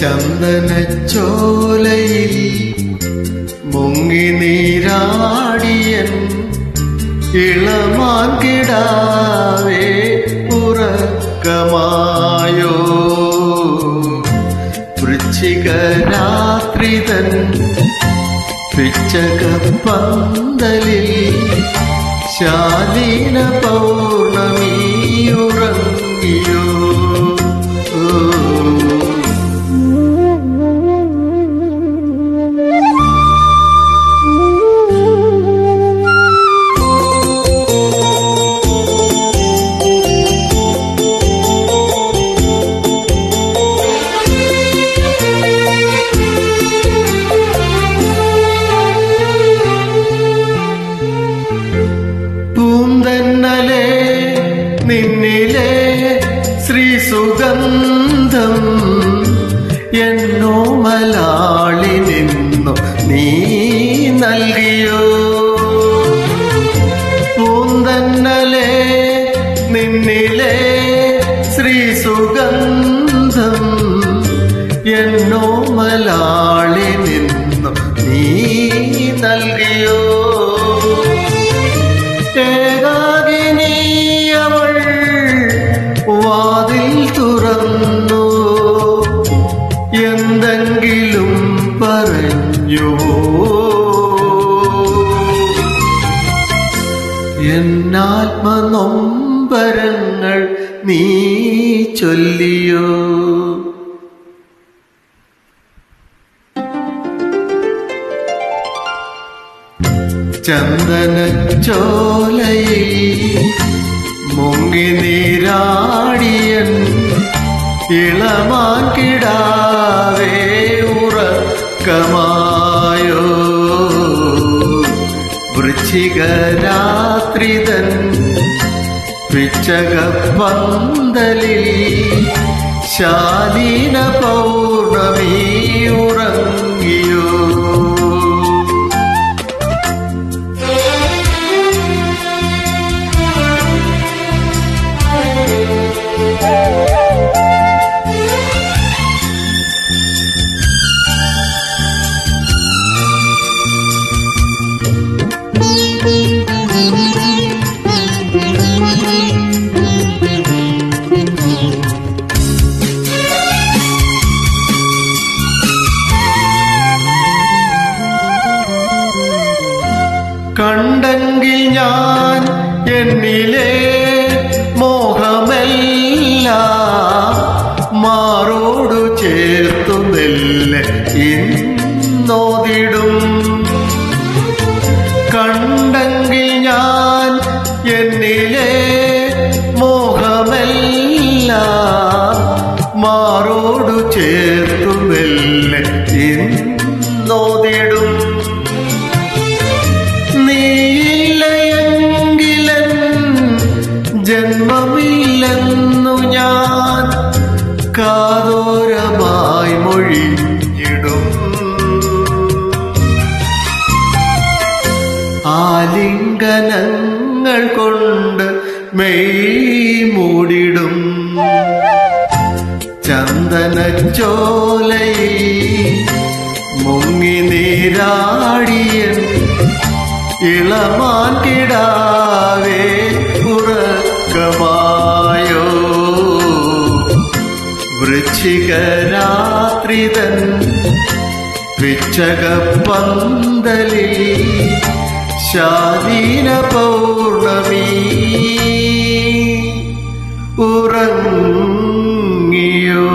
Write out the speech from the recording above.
ചന്ദനച്ചോലയിൽ മുങ്ങി നീരാടിയൻ ഇളമാൻ കിടാവേ ഉറക്കമായോ? പിച്ചക പന്തലിൽ ശാലീന ശ്രീ സുഗന്ധം എന്നോ മലാളി നിന്നു നീ നൽകിയോ? തുറന്നു എന്തെങ്കിലും പറഞ്ഞുവോ? എന്നാത്മനൊമ്പരങ്ങൾ നീ ചൊല്ലിയോ? ചന്ദനച്ചോലയിൽ മുങ്ങി നീരാടിയൻ ഇളമാൻ കിടാവേ ഉറക്കമായോ. വൃശ്ചികരാത്രിതൻ പിച്ചക പന്തലിൽ ശാലീന പൗർണമി ഉറങ്ങിയോ. കണ്ടെങ്കിൽ ഞാൻ എന്നിലെ മോഹമല്ല. മാറോടു ചേർത്തു മെല്ലെ ഇന്നോതിടും. കണ്ടെങ്കിൽ ഞാൻ എന്നിലെ മോഹമല്ല. മാറോടു ചേർത്തു മെല്ലെ ഇന്നോതിടും. ജന്മമില്ലെന്നു ഞാൻ കാതോരമായി മൊഴിഞ്ഞിടും. ആലിംഗനങ്ങൾ കൊണ്ട് മെയ് മൂടിടും ചന്ദനച്ചോലയിൽ മുങ്ങി നീരാടിയ ഇളമാൻ കിടാവേ വൃശ്ചികരാത്രിതൻ പിച്ചകപ്പന്തലിൽ ശാലീന പൗർണമി ഉറങ്ങിയോ?